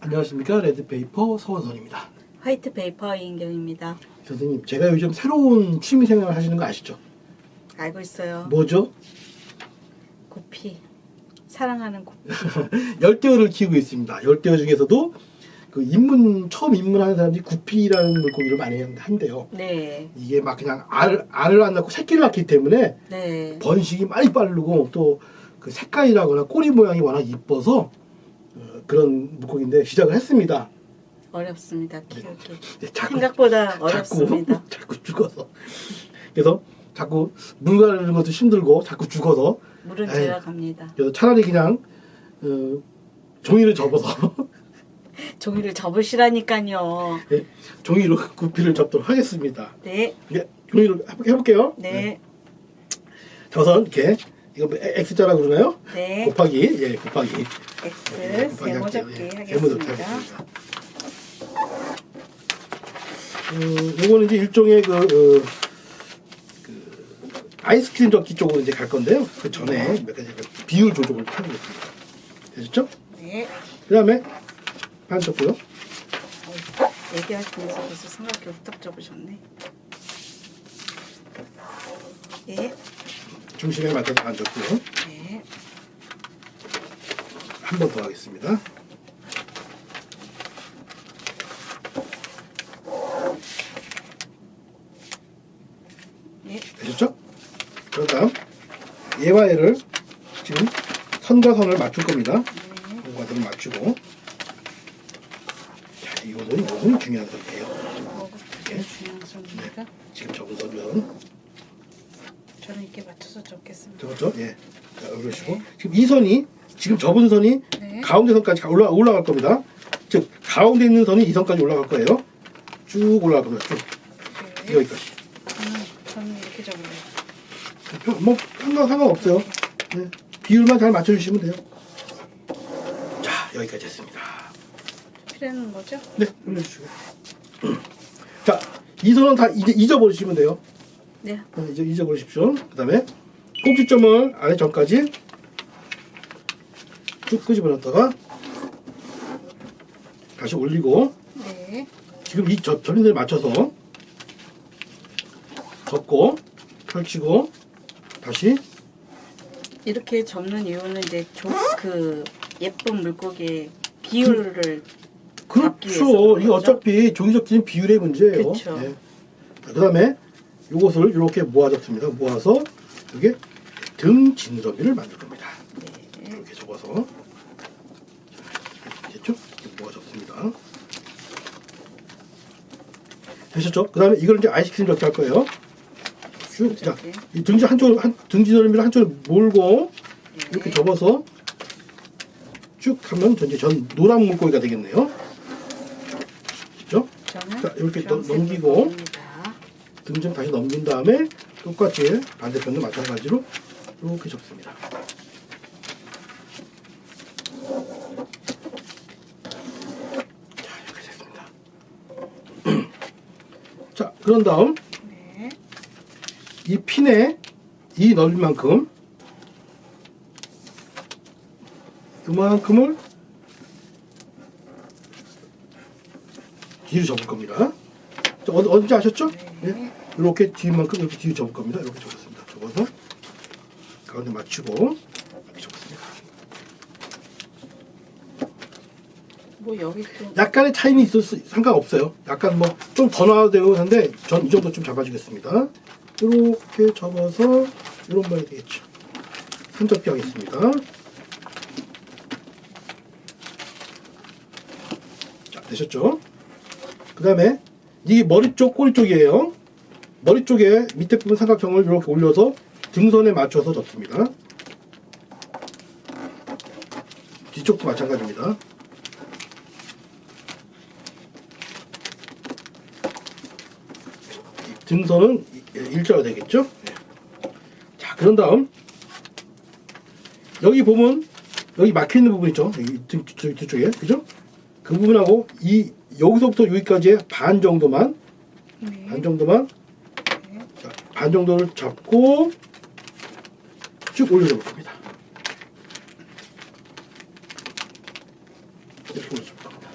안녕하십니까 레드페이퍼 서원선입니다. 화이트 페이퍼 이인경입니다. 선생님 제가 요즘 새로운 취미 생활 하시는 거 아시죠? 알고 있어요. 뭐죠? 구피. 사랑하는 구피. 열대어를 키우고 있습니다. 열대어 중에서도 그 입문 처음 입문하는 사람들이 구피라는 물고기를 많이 한대요. 네. 이게 막 그냥 알, 알을 안 낳고 새끼를 낳기 때문에 네. 번식이 많이 빠르고 또 그 색깔이라거나 꼬리 모양이 워낙 이뻐서 어, 그런 물고기인데 시작을 했습니다. 어렵습니다. 키우기. 네, 자꾸 생각보다 어렵습니다. 자꾸, 자꾸 죽어서 그래서 자꾸 물 가르는 것도 힘들고 자꾸 죽어서 물은 에이. 제가 갑니다. 그래서 차라리 그냥 어, 종이를 접어서 종이를 접으시라니까요. 예, 종이로 구피를 접도록 하겠습니다. 네. 예, 종이로 해볼- 해볼게요. 네. 저선 이렇게 이거 뭐 X자라 그러나요? 네. 곱하기 예 곱하기 X 예, 곱하기 세모 할게요. 접기 예, 하겠습니다. 음, 요거는 이제 일종의 그, 어, 그 아이스크림 접기 쪽으로 이제 갈 건데요. 그 전에 몇 가지 비율 조정을 하겠습니다. 되셨죠? 네. 그 다음에 반 접고요. 어, 얘기하시면서 벌써 생각이 후딱 접으셨네. 네. 중심에 맞춰서 반 접고요. 네. 한번 더 하겠습니다. 네. 되셨죠? 그런 다음 얘와 얘를 지금 선과 선을 맞출 겁니다. 네. 선과 선을 맞추고 자, 이거는 이거는 중요한 선이에요. 뭐가 그게 중요한 선입니까? 지금 접은 선은 저는 이렇게 맞춰서 접겠습니다. 적었죠? 예. 자, 올려주시고 지금 이 선이 지금 접은 선이 네. 가운데 선까지 가- 올라 올라갈 겁니다. 즉 가운데 있는 선이 이 선까지 올라갈 거예요. 쭉 올라갈 겁니다. 쭉 네. 여기까지. 저는, 저는 이렇게 접을래요. 편- 뭐 상관 상관없어요. 네. 비율만 잘 맞춰주시면 돼요. 자 여기까지 했습니다. 필요는 뭐죠? 네 올려주시고. 자 이 선은 다 이제 잊어버리시면 돼요. 네. 네, 이제 잊어버리십시오. 그 다음에 꼭지점을 아래 전까지 쭉 끄집어놨다가 다시 올리고 네. 지금 이 접, 접인대에 맞춰서 접고 펼치고 다시 이렇게 접는 이유는 이제 조, 그 예쁜 물고기의 비율을 그렇죠. 이게? 어차피 종이접기는 비율의 문제예요. 그쵸. 그 다음에 이것을 이렇게 모아 접습니다. 모아서 이게 등 진접이를 만들 겁니다. 네. 이렇게 접어서 됐죠? 이렇게 모아 접습니다. 되셨죠? 그 다음에 이걸 이제 아이스크림 접기 할 거예요. 쭉, 자. 이 등지 한쪽으로, 한, 등지 넓이를 한쪽으로 몰고 이렇게 네. 접어서 쭉 하면 전 이제 전 노란 물고기가 되겠네요. 자, 이렇게 또 넘기고. 물고기입니다. 등좀 다시 넘긴 다음에 똑같이 반대편도 마찬가지로 이렇게 접습니다. 자, 이렇게 됐습니다. 자, 그런 다음 네. 이 핀의 이 넓이만큼 이만큼을 뒤로 접을 겁니다. 자, 어, 어딘지 아셨죠? 네. 이렇게 뒤만큼 이렇게 뒤로 접을 겁니다. 이렇게 접었습니다. 접어서 가운데 맞추고 이렇게 접었습니다. 뭐 여기 또 약간의 차이는 있을 수 상관없어요. 약간 뭐 좀더 놔도 되고 한데 전 이 정도 좀 잡아주겠습니다. 이렇게 접어서 이런 모양이 되겠죠. 손접기 하겠습니다. 자 되셨죠? 그 다음에 이 머리 쪽 꼬리 쪽이에요. 머리 쪽에 밑에 부분 삼각형을 이렇게 올려서 등선에 맞춰서 접습니다. 뒤쪽도 마찬가지입니다. 등선은 일자가 되겠죠? 네. 자, 그런 다음 여기 보면 여기 막혀 있는 부분 있죠? 여기 등, 등, 뒤쪽에 그죠? 그 부분하고 이 여기서부터 여기까지의 반 정도만 네. 반 정도만 자, 반 정도를 잡고 쭉 올려줄 겁니다. 이렇게 올려줄 겁니다.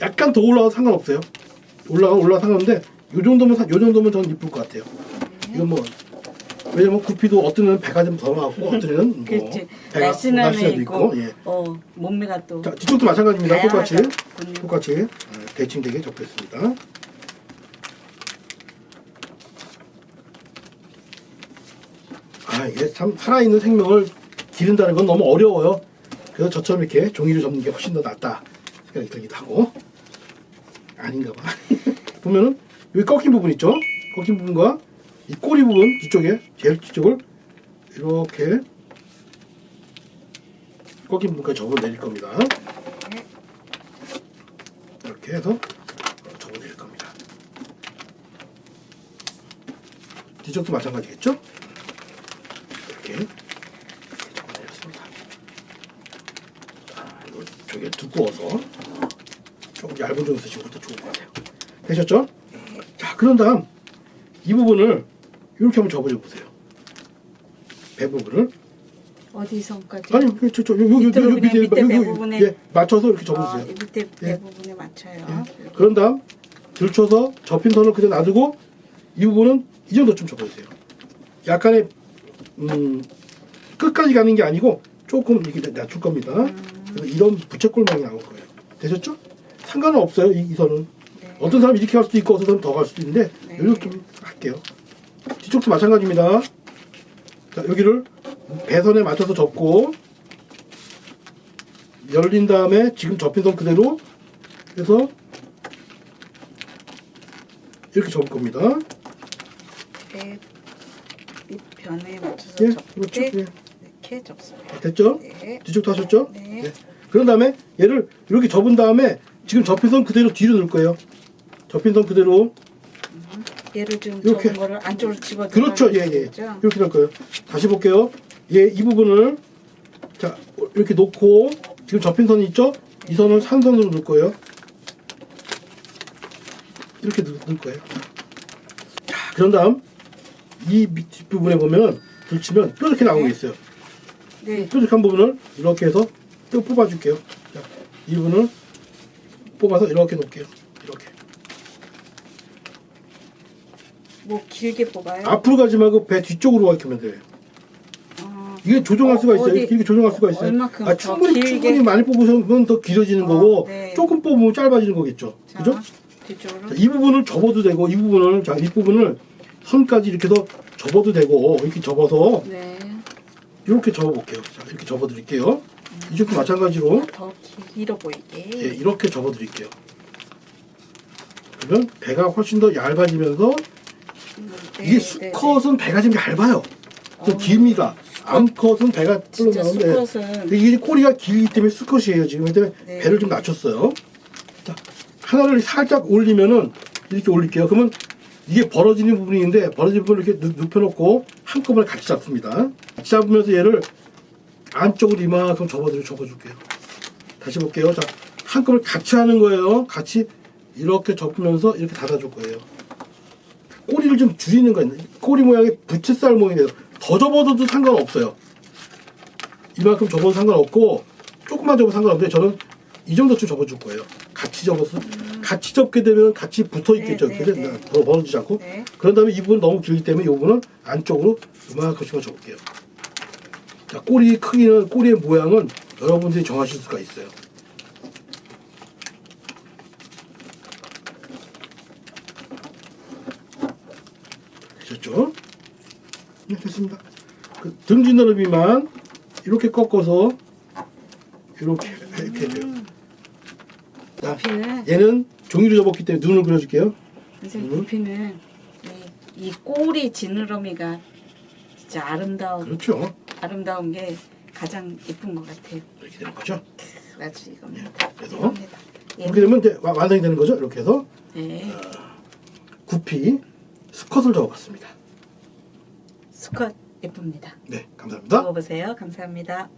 약간 더 올라가도 상관없어요. 올라가 올라가 상관없는데 요 정도면 사- 요 정도면 저는 이쁠 것 같아요. 이건 뭐 왜냐면 구피도 어떤 애는 배가 좀더 나가고 어떤 애는 뭐 그렇지. 배가 날씬함이 날씬함도 있고, 예. 어 몸매가 또 자 뒤쪽도 마찬가지입니다. 똑같이 다양하군요. 똑같이 어, 대칭 되게 접겠습니다. 아 이게 참 살아있는 생명을 기른다는 건 너무 어려워요. 그래서 저처럼 이렇게 종이를 접는 게 훨씬 더 낫다 생각이 들기도 하고 아닌가 봐. 보면은 여기 꺾인 부분 있죠? 꺾인 부분과 이 꼬리 부분 뒤쪽에 제일 뒤쪽을 이렇게 꺾인 부분까지 접어 내릴 겁니다. 네. 이렇게 해서 접어낼 겁니다. 뒤쪽도 마찬가지겠죠? 이렇게. 아, 이거 저게 두꺼워서 조금 얇은 종 쓰시는 것도 좋을 것 같아요. 되셨죠? 자, 그런 다음 이 부분을 이렇게 한번 접어줘 보세요. 배 부분을 어디선까지? 아니 그, 저, 저, 요, 요, 요, 밑으로 요, 그냥 밑에, 배 요, 부분에. 예, 맞춰서 이렇게 어, 접어주세요. 이 밑에 예. 대부분에 맞춰요. 예. 그런 다음 들쳐서 접힌 선을 그대로 놔두고 이 부분은 이 정도쯤 접어주세요. 약간의 음, 끝까지 가는 게 아니고 조금 이렇게 낮출 겁니다. 그래서 이런 부채꼴망이 나올 거예요. 되셨죠? 상관은 없어요. 이, 이 선은 네. 어떤 사람은 이렇게 갈 수도 있고 어떤 사람은 더갈 수도 있는데 네. 이렇게 좀 할게요. 뒤쪽도 마찬가지입니다. 자 여기를 배선에 맞춰서 접고 열린 다음에 지금 접힌 선 그대로 해서 이렇게 접을 겁니다. 배 밑변에 맞춰서 예, 접을 그렇죠. 때 예. 이렇게 접습니다. 됐죠? 네. 뒤쪽도 하셨죠? 네. 그런 다음에 얘를 이렇게 접은 다음에 지금 접힌 선 그대로 뒤로 넣을 거예요. 접힌 선 그대로 얘를 좀 이렇게. 접은 거를 안쪽으로 집어 그렇죠, 예, 예. 그렇죠? 이렇게 될 거예요. 다시 볼게요. 얘이 부분을 자 이렇게 놓고 지금 접힌 선이 있죠? 이 선을 산선으로 넣을 거예요. 이렇게 넣, 넣을 거예요. 자, 그런 다음 이밑 부분에 보면 들치면 뾰족히 나오고 네. 있어요. 네. 뾰족한 부분을 이렇게 해서 또 뽑아줄게요. 자, 이 부분을 뽑아서 이렇게 놓을게요. 이렇게. 뭐 길게 뽑아요? 앞으로 가지 말고 배 뒤쪽으로 하면 돼요. 어, 이게 조정할 어, 수가 있어요. 어디- 이렇게 조정할 수가 있어요. 얼마큼 아, 더 충분히 길게? 충분히 많이 뽑으면 더 길어지는 어, 거고 네. 조금 뽑으면 짧아지는 거겠죠. 자, 그죠? 뒤쪽으로. 자, 이 부분을 접어도 되고 이 부분을 자, 이 부분을 선까지 이렇게 해서 접어도 되고 이렇게 접어서 네. 이렇게 접어 볼게요. 자, 이렇게 접어 드릴게요. 이쪽도 마찬가지로 더 길어 보이게. 예, 이렇게 접어 드릴게요. 그러면 배가 훨씬 더 얇아지면서 음, 네, 이게 네, 수컷은 배가 좀 얇아요. 좀 어, 깁니다. 암컷은 배가 진짜 뚫어나오는데 수컷은 근데 이게 꼬리가 길기 때문에 수컷이에요. 지금 때문에 네. 배를 좀 낮췄어요. 자, 하나를 살짝 올리면은 이렇게 올릴게요. 그러면 이게 벌어지는 부분인데 벌어지는 부분을 이렇게 눕- 눕혀놓고 한꺼번에 같이 잡습니다. 같이 잡으면서 얘를 안쪽으로 이만큼 접어들 접어줄게요. 다시 볼게요. 자, 한꺼번에 같이 하는 거예요. 같이 이렇게 접으면서 이렇게 닫아줄 거예요. 꼬리를 좀 줄이는 거예요. 꼬리 모양이 부채살 모양이 돼요. 더 접어도 상관없어요. 이만큼 접어도 상관없고 조금만 접어도 상관없는데 저는 이 정도쯤 접어줄 거예요. 같이 접어서 같이 접게 되면 같이 붙어 있겠죠. 음. 네, 네, 네. 더 벌어지지 않고 네. 그런 다음에 이 부분 너무 길기 때문에 이 부분은 안쪽으로 이만큼씩만 접을게요. 자, 꼬리 크기는 꼬리의 모양은 여러분들이 정하실 수가 있어요. 되셨죠? 네, 됐습니다. 그 등지 넓이만 이렇게 꺾어서 이렇게 이렇게 돼요. 자, 부피는 얘는 종이로 접었기 때문에 눈을 그려줄게요. 선생님 음. 부피는 이, 이 꼬리 지느러미가 진짜 아름다운 그렇죠. 아름다운 게 가장 예쁜 것 같아요. 이렇게 되는 거죠. 아주 이겁니다. 네, 그래서 이겁니다. 예. 이렇게 되면 와- 완성이 되는 거죠. 이렇게 해서 네. 구피 스컷을 접어봤습니다. 수컷 예쁩니다. 네, 감사합니다. 먹어보세요. 감사합니다.